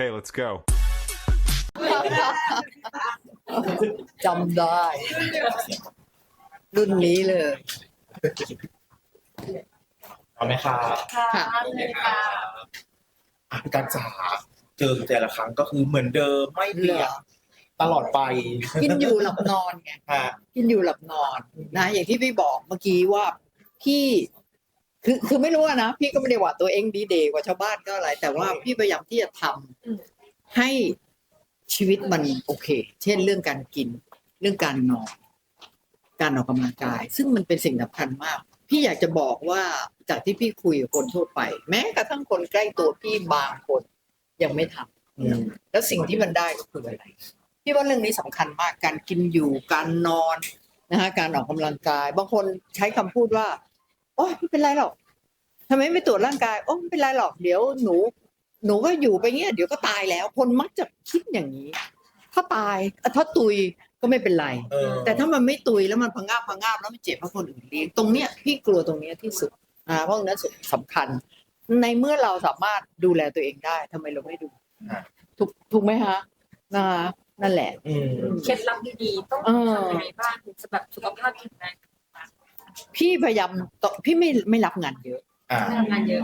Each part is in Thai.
Okay, let's go. จำได้ รุ่นนี้เลย เอาไหมครับค่ะอะพี่การจ๋าเจอแต่ละครั้งก็คือเหมือนเดิมไม่เปลี่ยนตลอดไปกินอยู่หลับนอนไงฮะกินอยู่หลับนอนนะอย่างที่พี่บอกเมื่อกี้ว่าพี่ คือคือไม่รู้อะนะ พี่ก็ไม่ได้ว่าตัวเองดีเดย์กว่าชาวบ้านก็อะไร แต่ว่าพี่พยายามที่จะทำให้ชีวิตมันโอเค เช่นเรื่องการกิน เรื่องการนอน การออกกำลังกาย ซึ่งมันเป็นสิ่งสำคัญมาก พี่อยากจะบอกว่าจากที่พี่คุยกับคนทั่วไป แม้กระทั่งคนใกล้ตัวพี่บางคนยังไม่ทำอืมแล้วสิ่งที่มันได้ก็คืออะไรพี่ว่าเรื่องนี้สำคัญมากการกินอยู่การนอนนะฮะการออกกำลังกาย บางคนใช้คำพูดว่า โอ้ยไม่เป็นไรหรอกทำไมไม่ตรวจร่างกายโอ้ไม่เป็นไรหรอกเดี๋ยวหนู หนูก็อยู่ไปเงี้ยเดี๋ยวก็ตายแล้ว คนมักจะคิดอย่างนี้ ถ้าตายเอ่อถ้าตุยก็ไม่เป็นไร เออแต่ถ้ามันไม่ตุยแล้วมันพังงาบพังงาบแล้วมันเจ็บเพราะคนอื่นเลี้ยงตรงเนี้ยพี่กลัวตรงเนี้ยที่สุดอ่าเพราะตรงนั้นสำคัญ ในเมื่อเราสามารถดูแลตัวเองได้ทำไมเราไม่ดูถูกถูกไหมฮะนะคะนั่นแหละ อืม เคล็ดลับดีๆต้องเออทำยังไงบ้างถึงจะแบบสุขภาพแข็งแรง พี่พยายามต่อพี่ไม่ไม่รับงานเยอะอ่า ทำงานเยอะ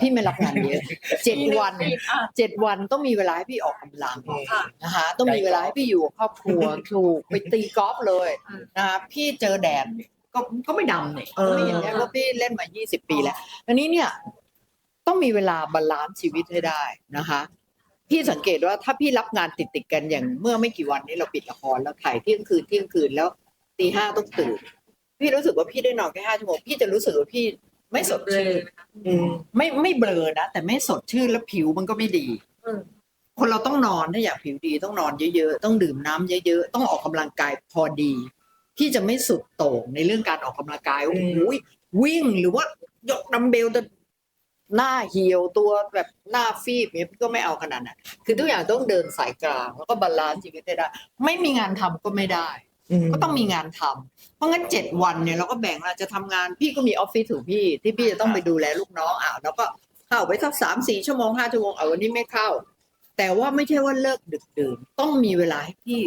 พี่ไม่รับงานเยอะเจ็ดวันอะเจ็ดวันต้องมีเวลาให้พี่ออกกำลังค่ะ นะคะต้องมีเวลาให้พี่อยู่กับครอบครัวถูกไปตีกอล์ฟเลยอืมนะคะพี่เจอแดดก็ก็ไม่ดำเนี่ยก็ไม่เห็นเนี่ยเพราะพี่เล่นมา 20 ปีแล้วอันนี้เนี่ยต้องมีเวลาบาลานซ์ชีวิตให้ได้นะคะ พี่สังเกตว่าถ้าพี่รับงานติดติดๆกันอย่างเมื่อไม่กี่วันนี้เราปิดละครแล้วถ่ายเที่ยงคืนเที่ยงคืนแล้วตีห้าต้องตื่น พี่รู้สึกว่าพี่ได้นอนแค่ห้าชั่วโมงพี่จะรู้สึกว่าพี่ไม่สดเลชื่ยนอืมไม่ไม่เบลอนะแต่ไม่สดชื่นแล้วผิวมันก็ไม่ดีอืมคนเราต้องนอนถ้าอยากผิวดีต้องนอนเยอะๆต้องดื่มน้ำเยอะๆต้องออกกำลังกายพอดี ที่จะไม่สุดโต่งในเรื่องการออกกำลังกายโอ้โหวิ่งหรือว่ายกดัมเบลแต่หน้าเหี่ยวตัวแบบหน้าฟีบเนี่ยก็ไม่เอาขนาดนั้นคือทุกอย่างต้องเดินสายกลางแล้วก็บาลานซ์ชีวิตให้ได้ ไม่มีงานทำก็ไม่ได้ ก็ต้องมีงานทำเพราะงั้นเจ็ดวันเนี่ยเราก็แบ่งเราจะทำงานพี่ก็มีออฟฟิศของพี่ที่พี่จะต้องไปดูแลลูกน้องอะแล้วก็เข้าไปสักสามสี่ชั่วโมงห้าชั่วโมงเอาวันนี้ไม่เข้า แต่ว่าไม่ใช่ว่าเลิกดึกดื่นต้องมีเวลาให้พี่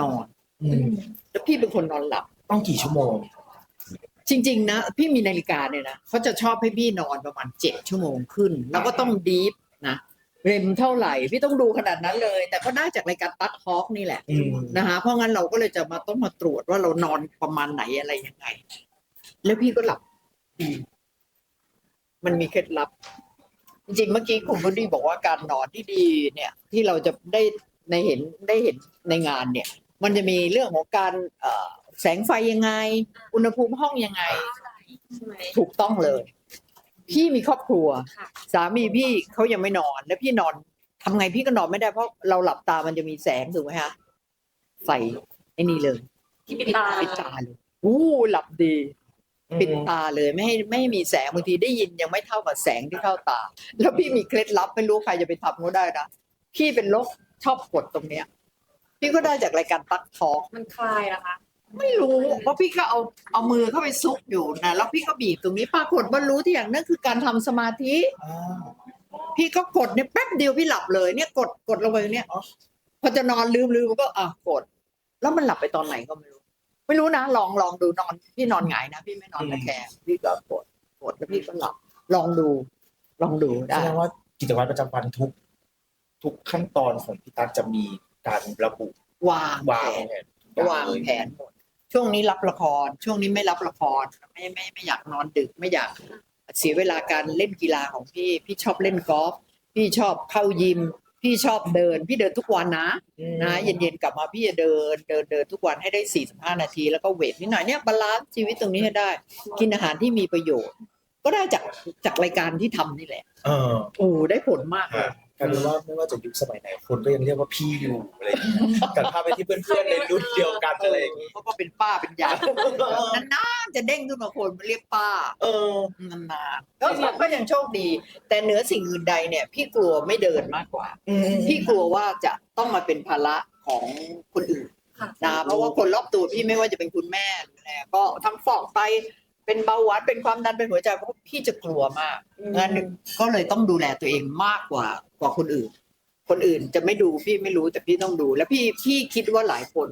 นอนอืมแล้วพี่เป็นคนนอนหลับ ต้องกี่ชั่วโมง จริง ๆ นะ พี่มีนาฬิกาเนี่ยนะเขาจะชอบให้พี่นอนประมาณเจ็ดชั่วโมงขึ้น แล้วก็ต้องดีฟนะเรมเท่าไหร่ พี่ต้องดูขนาดนั้นเลย แต่ก็ได้จากรายการตัดฮอกนี่แหละอืม นะคะเพราะงั้นเราก็เลยจะมาต้องมาตรวจว่าเรานอนประมาณไหนอะไรยังไง แล้วพี่ก็หลับดีมันมีเคล็ดลับ จริงๆเมื่อกี้คุณบุดีบอกว่าการนอนที่ดีเนี่ย ที่เราจะได้ในเห็นได้เห็นในงานเนี่ย มันจะมีเรื่องของการเอ่อแสงไฟยังไง อุณหภูมิห้องยังไง ใช่ไหมถูกต้องเลย พี่มีครอบครัวค่ะสามีพี่เขายังไม่นอน แล้วพี่นอนทำไงพี่ก็นอนไม่ได้เพราะเราหลับตามันจะมีแสงถูกไหมฮะใส่ไอ้นี่เลยที่ปิดตาปิดตาเลยอู้หลับดี ปิดตาเลยไม่ให้ไม่ให้มีแสงบางทีได้ยินยังไม่เท่ากับแสงที่เข้าตา แล้วพี่มีเคล็ดลับไม่รู้ใครจะไปทำก็ได้นะพี่เป็นโรคชอบกดตรงเนี้ย พี่ก็ได้จากรายการตักทอกมันคลายนะคะ ไม่รู้เพราะพี่ก็เอาเอามือเข้าไปซุกอยู่นะแล้วพี่ก็บีบตรงนี้ปรากฏว่ารู้ที่อย่างนั่นคือการทำสมาธิอ่าพี่ก็กดเนี่ยแป๊บเดียวพี่หลับเลย เนี่ยกดกดลงไปเนี่ยพอจะนอนลืมลืมก็อะกด แล้วมันหลับไปตอนไหนก็ไม่รู้ ไม่รู้นะลองลองดูนอนพี่นอนหงายนะพี่ไม่นอนตะแคงพี่ก็กดกดแล้วพี่ก็หลับ ลองดู ลองดูแสได้ ดงว่ากิจวัตรประจำวันทุก ทุกขั้นตอนของพี่ตั๊กจะมีการระบุวางวางแผนแผนวางแผนหมด ช่วงนี้รับละคร ช่วงนี้ไม่รับละครไม่ไม่ไม่อยากนอนดึกไม่อยากเสียเวลาการเล่นกีฬาของพี่พี่ชอบเล่นกอล์ฟพี่ชอบเข้ายิม พี่ชอบเดิน พี่เดินทุกวันนะอืมนะเย็นๆกลับมาพี่จะเดินเดินเดินทุกวันให้ได้ 45 นาที แล้วก็เวทนิดหน่อยเนี่ยบาลานซ์ชีวิตตรงนี้ให้ได้ กินอาหารที่มีประโยชน์ ก็ได้จากจากรายการที่ทำนี่แหละเออโอ้ได้ผลมากเลฮะย กลายเป็นว่าไม่ว่าจะยุคสมัยไหนคนก็ยังเรียกว่าพี่อยู่อะไรอย่างเงี้ยกันพาไปที่เพื่อนๆในรุ่นเดียวกันอะไรอย่างงี้เขาก็เป็นป้าเป็นยายนานๆจะเด้งขึ้นมาคนมาเรียกป้า เออนานๆก็ก็ยังโชคดี แต่เหนือสิ่งอื่นใดเนี่ย พี่กลัวไม่เดินมากกว่าอืมพี่กลัวว่าจะต้องมาเป็นภาระของคนอื่นค่ะนะเพราะว่าคนรอบตัวพี่ไม่ว่าจะเป็นคุณแม่หรืออะไรก็ทั้งฟอกไต เป็นเบาหวานเป็นความดันเป็นหัวใจเพราะพี่จะกลัวมากงั้นก็เลยต้องดูแลตัวเองมากกว่ากว่าคนอื่น คนอื่นจะไม่ดูพี่ไม่รู้แต่พี่ต้องดู แล้วพี่พี่คิดว่าหลายคน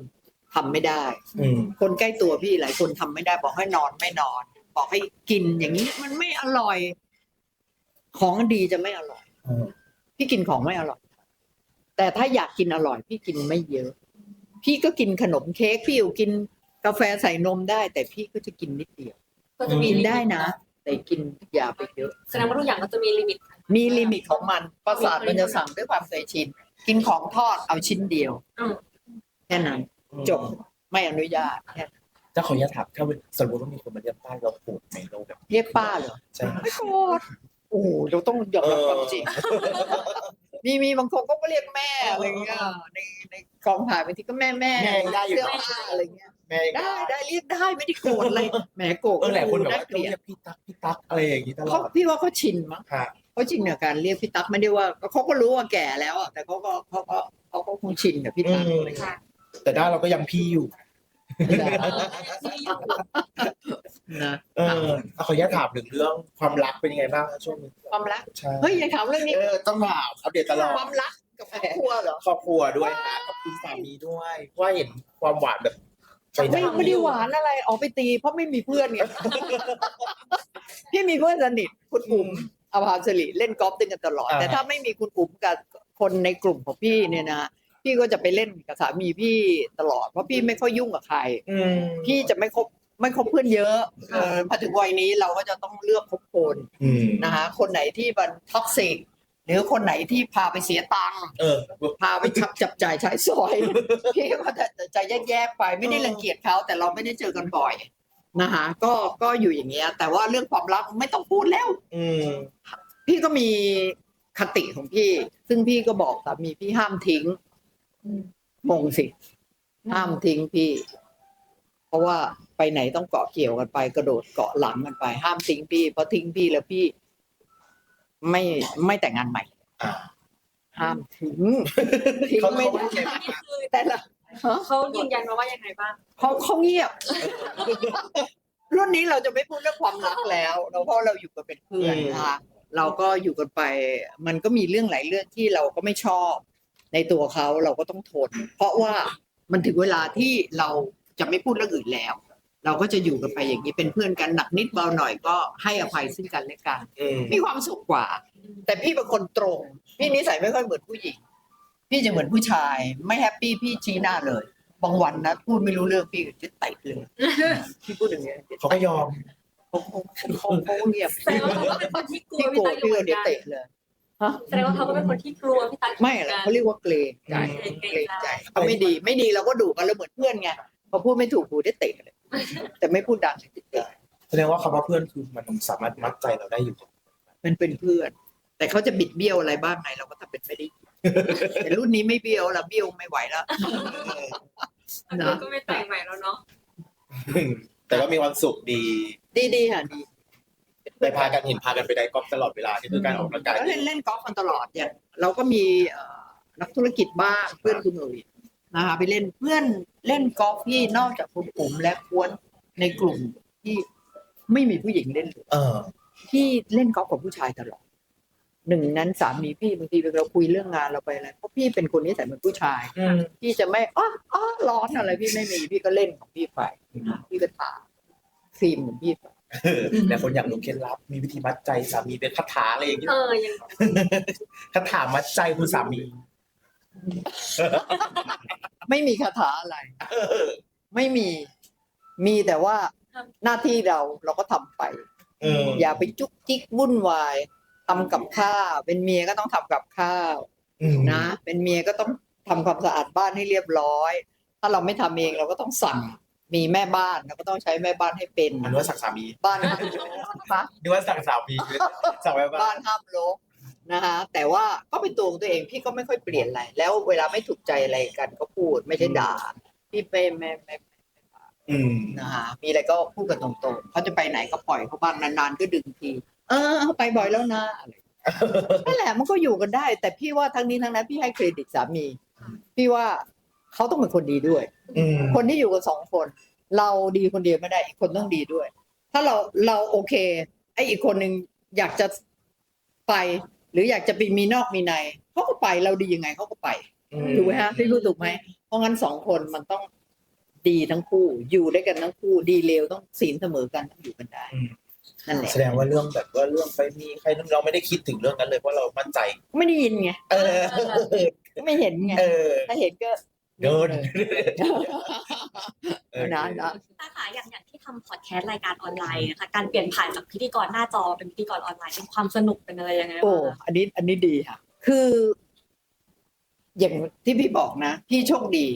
ทำไม่ได้อืมคนใกล้ตัวพี่หลายคนทำไม่ได้ บอกให้นอนไม่นอน บอกให้กินอย่างนี้มันไม่อร่อย ของดีจะไม่อร่อยอืมพี่กินของไม่อร่อย แต่ถ้าอยากกินอร่อย พี่กินไม่เยอะ พี่ก็กินขนมเค้กพี่อยู่กินกาแฟใส่นมได้ แต่พี่ก็จะกินนิดเดียว ก็จะมีกินได้นะ แต่กินอย่าไปเยอะ แสดงว่าทุกอย่างก็จะมีลิมิต มีลิมิตของมัน ประสาทมันจะสั่งด้วยความเคยชิน กินของทอดเอาชิ้นเดียวอืม แค่นั้น จบ ไม่อนุญาตแค่นั้นจะขออนุญาตถามถ้าสมมติว่ามีคนมาเรียกป้าเราโกรธไหมเราแบบเรียกป้าเหรอ ใช่ไหม ไม่โกรธโอ้โหเราต้องยอมรับความจริง มีมีบางคนก็เรียกแม่อะไรเงี้ยในในกองถ่ายบางทีก็แม่แม่แม่ยังได้อยู่ เสื้อเนาะผ้าอะไรเงี้ยแม่ได้ได้เรียกได้ไม่ได้โกรธอะไรแหมโกรธเออหลายคนแบบได้ว่าเกลียเรีดยกพี่ตั๊กพี่ตั๊กอะไรอย่างนี้ตลเขาอดพี่ว่าเขาชินมั้งค่ะเขาชินกับการเรียกพี่ตั๊กไม่ได้ว่าเขาก็รู้ว่าแก่แล้วอะแต่เขาก็เขาก็เขาก็คงชินกับพี่ตั๊กอืมอะไรเงี้ยค่ะแต่ด้านเราก็ยังพี่อยู่ นะเออเอาขออนุญาตถามถึงเรื่องความรักเป็นยังไงบ้างคะช่วงนี้ความรักใช่เฮ้ยอย่าถามเรื่องนี้เออต้องถามอัปเดตตลอดความรักกับครอบครัวเหรอครอบครัวด้วยนะกับคุณสามีด้วยว่าเห็นความหวานแบบใจไม่ดำไม่ได้หวานอะไรออกไปตีเพราะไม่มีเพื่อนไงพี่มีเพื่อนสนิทคุณอุ๋มอภาสิริเล่นกอล์ฟด้วยกันตลอด แต่ถ้าไม่มีคุณอุ๋มกับคนในกลุ่มของพี่เนี่ยนะพี่ก็จะไปเล่นกับสามีพี่ตลอดเพราะพี่ไม่ค่อยยุ่งกับใครอืมพี่จะไม่คบ ไม่คบเพื่อนเยอะเออพอถึงวัยนี้เราก็จะต้องเลือกคบคนอืมนะคะคนไหนที่มันท็อกซิกหรือคนไหนที่พาไปเสียตังค์เออ พาไปจับจับจ่ายใช้สอย พี่ก็จะจะแยกๆไปไม่ได้รังเกียจเขาแต่เราไม่ได้เจอกันบ่อยนะคะก็ก็อยู่อย่างเงี้ย แต่ว่าเรื่องความรักไม่ต้องพูดแล้ว อืม พี่ก็มีคติของพี่ ซึ่งพี่ก็บอกสามีพี่ห้ามทิ้งงงสิ ห้ามทิ้งพี่ เพราะว่าไปไหนต้องเกาะเกี่ยวกันไป กระโดดเกาะหลังกันไป ห้ามทิ้งพี่เพราะทิ้งพี่แล้วพี่ ไม่ไม่แต่งงานใหม่ อ่าห้ามทิ้งทิ้งเขาไม่เขาได้เก็บนี่คือแต่ละฮะเขายืนยันมาว่ายังไงบ้าง เขาเขาเงียบ รุ่นนี้เราจะไม่พูดเรื่องความรักแล้วเราเพราะเราอยู่กันเป็นเพื่อนนะคะเราก็อยู่กันไป มันก็มีเรื่องหลายเรื่องที่เราก็ไม่ชอบ ในตัวเขาเราก็ต้องทน เพราะว่ามันถึงเวลาที่เรา จะไม่พูดเรื่องอื่นแล้ว เราก็จะอยู่กันไปอย่างนี้เป็นเพื่อนกันหนักนิดเบาหน่อยก็ให้อภัยซึ่งกันและกันอืมมีความสุขกว่า แต่พี่เป็นคนตรง พี่นิสัยไม่ค่อยเหมือนผู้หญิง พี่จะเหมือนผู้ชาย ไม่แฮปปี้พี่ชี้หน้าเลยบางวันนะพูดไม่รู้เรื่องพี่จะเตะเลยพี่พูดอย่างเงี้ยเขาก็ยอมเขาเขาเขาเขาเงียบแสดงว่าเขาก็เป็นคนที่กลัวพี่พี่โกรตั๊ธกอยู่พี่เหมือนกันก็เดี๋ยวเตะเลยฮะแสดงว่าเขาก็เป็นคนที่กลัวพี่ตั๊กไม่หรอกเขาเรียกว่าเกรงใจเกรงเกรงใจใจเขาไม่ดีไม่ดีเราก็ดุกันแล้วเหมือนเพื่อนไงพ อพูดไม่ถูกกูได้เตะเลยแต่ไม่พูดดังเตะแสดงว่าคำว่าเพื่อนคือมันสามารถมัดใจเราได้อยู่ มันเป็นเพื่อน แต่เขาจะบิดเบี้ยวอะไรบ้างไงเราก็ทำเป็นไม่ได้แต่รุ่นนี้ไม่เบี้ยวละเบี้ยวไม่ไหวแล้วอันนี้ก็ไม่แต่งใหม่แล้วเนาะแต่ก็มีความสุขดี ดีดีค่ะดีได้พากันเห็นพากันไปได้กอล์ฟตลอดเวลาที่คือการออกกำลังกายก็เล่นเล่นกอล์ฟกันตลอดอย่างเราก็มีเอ่อนักธุรกิจบ้างเพื่อนคุณหนุ่ย นะคะไปเล่นเพื่อนเล่นกอล์ฟที่นอกจากคุณผมและกวนในกลุ่มที่ไม่มีผู้หญิงเล่นเลยเออ ที่เล่นกอล์ฟกับผู้ชายตลอดหนึ่งนั้นสามีพี่บางทีเราคุยเรื่องงานเราไปอะไรเพราะพี่เป็นคนนิสัยเหมือนผู้ชายอืม พี่จะไม่อ้ออ้อร้อนอะไร พี่ไม่มีพี่ก็เล่นของพี่ไปพี่ก็ทาครีมของพี่ไปแต่คนอยากรู้เคล็ดลับ มีวิธีมัดใจสามีเป็นคาถาอะไรอย่างเงี้ยเออยังคาถามัดใจคุณสามี ไม่มีคาถาอะไร ไม่มี มีแต่ว่าหน้าที่เราเราก็ทำไปเอออย่าไปจุกจิกวุ่นวายทำกับข้าวเป็นเมียก็ต้องทำกับข้าวอืมนะ เป็นเมียก็ต้องทำความสะอาดบ้านให้เรียบร้อย ถ้าเราไม่ทำเองเราก็ต้องสั่งมีแม่บ้านเราก็ต้องใช้แม่บ้านให้เป็นอันนี้ว่าสั่งสามีบ้านห้ามรกนะนี่ว่าสั่งสามีสั่งไว้บ้าบ้านนห้ามรก นะคะแต่ว่าก็เป็นตัวของตัวเองพี่ก็ไม่ค่อยเปลี่ยนอะไร แล้วเวลาไม่ถูกใจอะไรกันก็พูดไม่ใช่ด่าพี่ไม่ไม่ไม่อืมนะคะมีอะไรก็พูดกันตรงๆเขาจะไปไหนก็ปล่อยเขาบ้างนานๆก็ดึงที เออไปบ่อยแล้วนะอะไรนั่นแหละมันก็อยู่กันได้ แต่พี่ว่าทั้งนี้ทั้งนั้นพี่ให้เครดิตสามี พี่ว่าเขาต้องเป็นคนดีด้วยอืมคนที่อยู่กันสองคน เราดีคนเดียวไม่ได้ อีกคนต้องดีด้วย ถ้าเราเราโอเค ไอ้อีกคนหนึ่งอยากจะไป หรืออยากจะไปมีนอกมีในเขาก็ไปเราดียังไงเขาก็ไปอืมถูกไหมฮะพี่พูดถูกไหมเพราะงั้นสองคนมันต้องดีทั้งคู่อยู่ด้วยกันทั้งคู่ดีเลวต้องศีลเสมอกันต้องอยู่กันได้อืมนั่นแหละแสดงว่าเรื่องแบบว่าเรื่องไปมีใครเราไม่ได้คิดถึงเรื่องนั้นเลยเพราะเรามั่นใจ ไม่ได้ยินไงเออไม่เห็นไงเออถ้าเห็นก็เดินนะนะตาขาอย่างอย่าง ทำพอดแคสต์รายการออนไลน์นะคะการเปลี่ยนผ่านจากพิธีกรหน้าจอเป็นพิธีกรออนไลน์เป็นความสนุกเป็นอะไรยังไงโอ้บ้างอันนี้อันนี้ดีค่ะคือ อย่างที่พี่บอกนะพี่โชคดี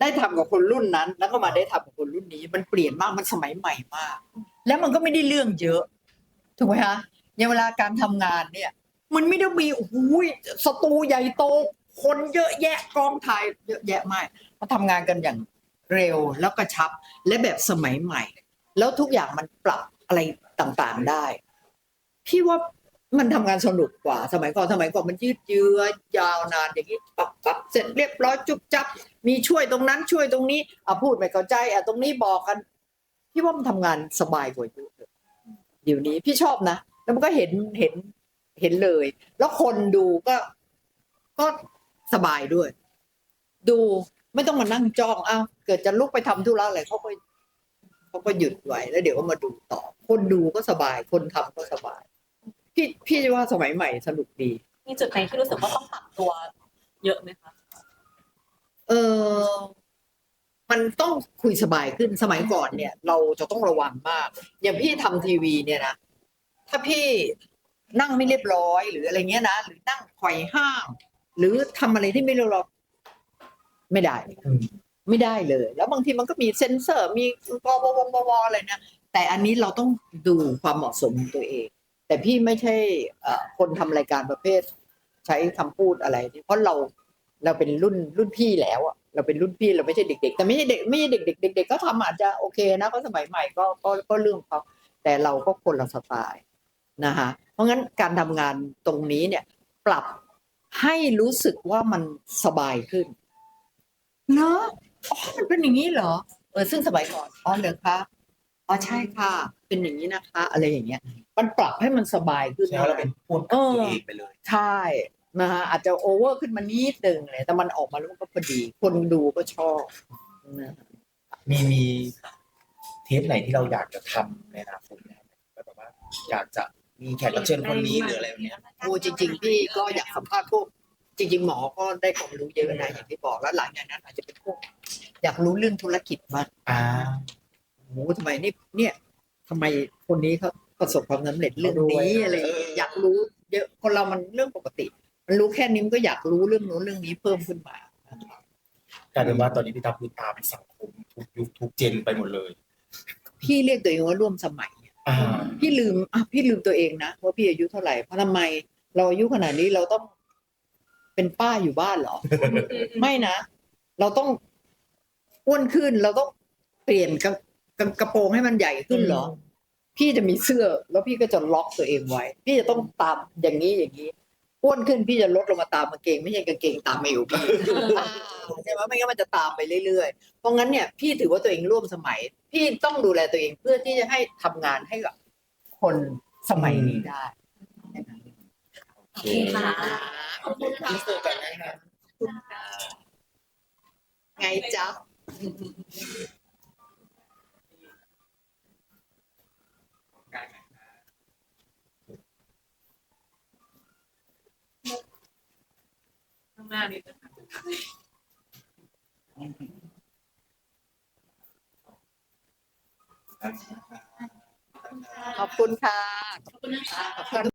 ได้ทำกับคนรุ่นนั้น แล้วก็มาได้ทำกับคนรุ่นนี้ มันเปลี่ยนมากมันสมัยใหม่มาก แล้วมันก็ไม่ได้เรื่องเยอะถูกไหมคะอย่างเวลาการทำงานเนี่ย มันไม่ได้มีโอ้โหสตูใหญ่โตคนเยอะแยะกองถ่ายเยอะแยะมากมาทำงานกันอย่าง เร็วแล้วกระชับและแบบสมัยใหม่ แล้วทุกอย่างมันปรับอะไรต่างๆได้ พี่ว่ามันทำงานสนุกกว่า สมัยก่อนสมัยก่อนมันยืดเยื้อยาวนานอย่างนี้ปับปับเสร็จเรียบร้อยจุบจับ มีช่วยตรงนั้นช่วยตรงนี้อะพูดไม่เข้าใจอะตรงนี้บอกกัน พี่ว่ามันทำงานสบายกว่าเยอะเลยเดี๋ยวนี้พี่ชอบนะแล้วมันก็เห็นเห็นเห็นเลย แล้วคนดูก็ก็สบายด้วย ดู ไม่ต้องมานั่งจ้องอ้าวเกิดจะลุกไปทำธุระอะไรเขาก็เขาก็หยุดไว้แล้วเดี๋ยวก็มาดูต่อ คนดูก็สบาย คนทำก็สบาย พี่พี่ว่าสมัยใหม่สนุกดี มีจุดไหนที่รู้สึกว่าต้องปรับตัวเยอะไหมคะเออมันต้องคุยสบายขึ้นสมัยก่อนเนี่ย เราจะต้องระวังมาก อย่างพี่ทำทีวีเนี่ยนะถ้าพี่นั่งไม่เรียบร้อยหรืออะไรเงี้ยนะหรือนั่งไขว่ห้างหรือทำอะไรที่ไม่เรียบร้อย ไม่ได้อืมไม่ได้เลย แล้วบางทีมันก็มีเซ็นเซอร์มีวววววอะไรนะแต่อันนี้เราต้องดูความเหมาะสมของตัวเอง แต่พี่ไม่ใช่เอ่อคนทำรายการประเภท ใช้คำพูดอะไรนี่เพราะเราเราเป็นรุ่นรุ่นพี่แล้วอะเราเป็นรุ่นพี่เราไม่ใช่เด็ก ๆ แต่ไม่ใช่เด็กไม่ใช่เด็กๆเด็กๆก็ทำอาจจะโอเคนะก็สมัยใหม่ก็ก็ก็เรื่องเขาแต่เราก็คนละสไตล์นะคะเพราะงั้นการทำงานตรงนี้เนี่ยปรับให้รู้สึกว่ามันสบายขึ้น เนอะอ๋อ มันเป็นอย่างนี้เหรอ เออ ซึ่งสมัยก่อน อ๋อ เหรอคะ อ๋อ ใช่ค่ะ เป็นอย่างนี้นะคะ อะไรอย่างเงี้ย มันปรับให้มันสบายขึ้นใช่ว่าเราเป็นพูดกับตัวเองไปเลย ใช่ นะฮะ อาจจะโอเวอร์ขึ้นมานิดหนึ่งเลย แต่มันออกมาแล้วมันก็พอดี คนดูก็ชอบนะฮะมีมีเทปไหนที่เราอยากจะทำในอนาคตไหมครับแบบว่าอยากจะมีแขกรับเชิญคนนี้หรืออะไรแบบเนี้ยโอ้จริง ๆ พี่ก็อยากสัมภาษณ์พวก จริงๆหมอก็ได้ความรู้เยอะนะอย่างที่บอกแล้วหลังจากนั้นอาจจะเป็นพวกอยากรู้เรื่องธุรกิจมากอ่าโอ้ทำไมนี่เนี่ยทำไมคนนี้เขาประสบความสำเร็จเรื่องนี้อะไรอย่างเงี้ยอยากรู้เยอะคนเรามันเรื่องปกติ มันรู้แค่นี้มันก็อยากรู้เรื่องนู้นเรื่องนี้เพิ่มขึ้นมานะครับกลายเป็นว่าตอนนี้พี่ตาพูดตามสังคมทุกยุคทุกเจนไปหมดเลย พี่เรียกตัวเองว่าร่วมสมัยอ่าพี่ลืมอะพี่ลืมตัวเองนะว่าพี่อายุเท่าไหร่เพราะทำไมเราอายุขนาดนี้เราต้อง เป็นป้าอยู่บ้านเหรอ ไม่นะ เราต้องอ้วนขึ้นเราต้องเปลี่ยนกระกระกระโปรงให้มันใหญ่ขึ้นเหรอ พี่จะมีเสื้อ แล้วพี่ก็จะล็อกตัวเองไว้ พี่จะต้องตามอย่างนี้อย่างนี้อ้วนขึ้นพี่จะลดลงมาตามกางเกง ไม่ใช่กางเกงตามเอวพี่อ่าใช่ไหมไม่งั้นมันจะตามไปเรื่อยๆ เพราะงั้นเนี่ยพี่ถือว่าตัวเองร่วมสมัย พี่ต้องดูแลตัวเองเพื่อที่จะให้ทำงานให้กับคนสมัยนี้ได้ โอเคค่ะ ขอบคุณค่ะที่เจอกันนะครับไงจ๊ะข้างหน้านี้นะคะขอบคุณค่ะ ขอบคุณนะคะขอบคุณ